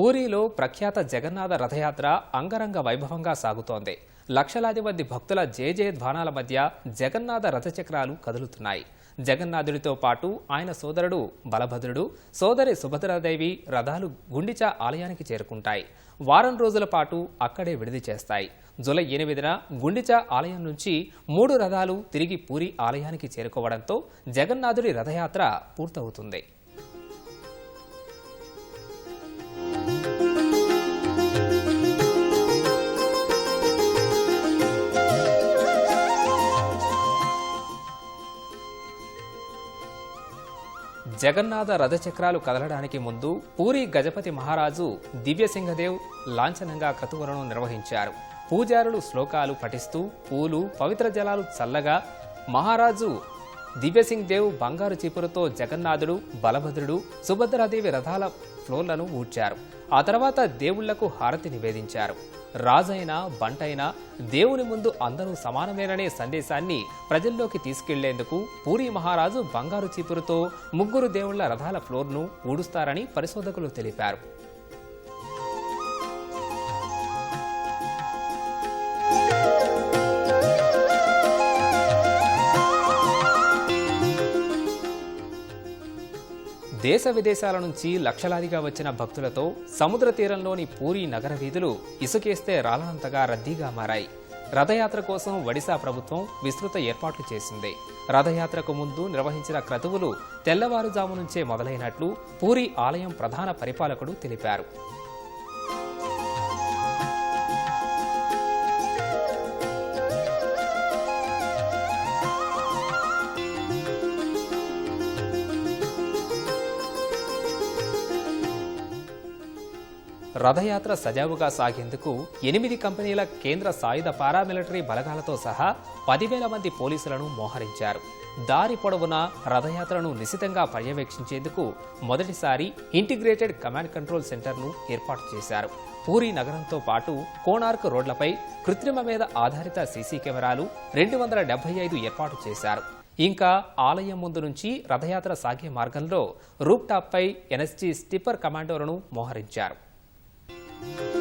పూరిలో ప్రఖ్యాత జగన్నాథ రథయాత్ర అంగరంగ వైభవంగా సాగుతోంది. లక్షలాది మంది భక్తుల జేజే ధ్వానాల మధ్య జగన్నాథ రథచక్రాలు కదులుతున్నాయి. జగన్నాథుడితో పాటు ఆయన సోదరుడు బలభద్రుడు సోదరి సుభద్రాదేవి రథాలు గుండిచా ఆలయానికి చేరుకుంటాయి. వారం రోజుల పాటు అక్కడే విడిది చేస్తాయి. జులై ఎనిమిదిన గుండిచా ఆలయం నుంచి మూడు రథాలు తిరిగి పూరి ఆలయానికి చేరుకోవడంతో జగన్నాథుడి రథయాత్ర పూర్తవుతుంది. జగన్నాథ రథచక్రాలు కదలడానికి ముందు పూరి గజపతి మహారాజు దివ్యసింహదేవ్ లాంఛనంగా క్రతువులను నిర్వహించారు. పూజారులు శ్లోకాలు పఠిస్తూ పూలు పవిత్ర జలాలు చల్లగా మహారాజు దివ్యసింగ్ దేవ్ బంగారు చీపురుతో జగన్నాథుడు బలభద్రుడు సుభద్రాదేవి రథాల ఫ్లోర్లను ఊడ్చారు. ఆ తర్వాత దేవుళ్ళకు హారతి నివేదించారు. రాజైనా బంటైనా దేవుని ముందు అందరూ సమానమేననే సందేశాన్ని ప్రజల్లోకి తీసుకెళ్ళేందుకు పూరి మహారాజు బంగారు చీపురుతో ముగ్గురు దేవుళ్ళ రథాల ఫ్లోర్ను ఊడుస్తారని పరిశోధకులు తెలిపారు. దేశ విదేశాల నుంచి లక్షలాదిగా వచ్చిన భక్తులతో సముద్ర తీరంలోని పూరి నగర వీధులు ఇసుకేస్తే రాలనంతగా రద్దీగా మారాయి. రథయాత్ర కోసం ఒడిశా ప్రభుత్వం విస్తృత ఏర్పాట్లు చేసింది. రథయాత్రకు ముందు నిర్వహించిన క్రతువులు తెల్లవారుజాము నుంచే మొదలైనట్లు పూరి ఆలయం ప్రధాన పరిపాలకుడు తెలిపారు. రథయాత్ర సజావుగా సాగేందుకు ఎనిమిది కంపెనీల కేంద్ర సాయుధ పారామిలిటరీ బలగాలతో సహా పదివేల మంది పోలీసులను మోహరించారు. దారి పొడవునా రథయాత్రను నిశితంగా పర్యవేక్షించేందుకు మొదటిసారి ఇంటిగ్రేటెడ్ కమాండ్ కంట్రోల్ సెంటర్ను ఏర్పాటు చేశారు. పూరి నగరంతో పాటు కోణార్క్ రోడ్లపై కృత్రిమ మీద ఆధారిత సీసీ కెమెరాలు రెండు వందల డెబ్బై ఐదు ఏర్పాటు చేశారు. ఇంకా ఆలయం ముందు నుంచి రథయాత్ర సాగే మార్గంలో రూప్టాప్పై ఎన్ఎస్జీ స్టిప్పర్ కమాండోలను మోహరించారు. 了。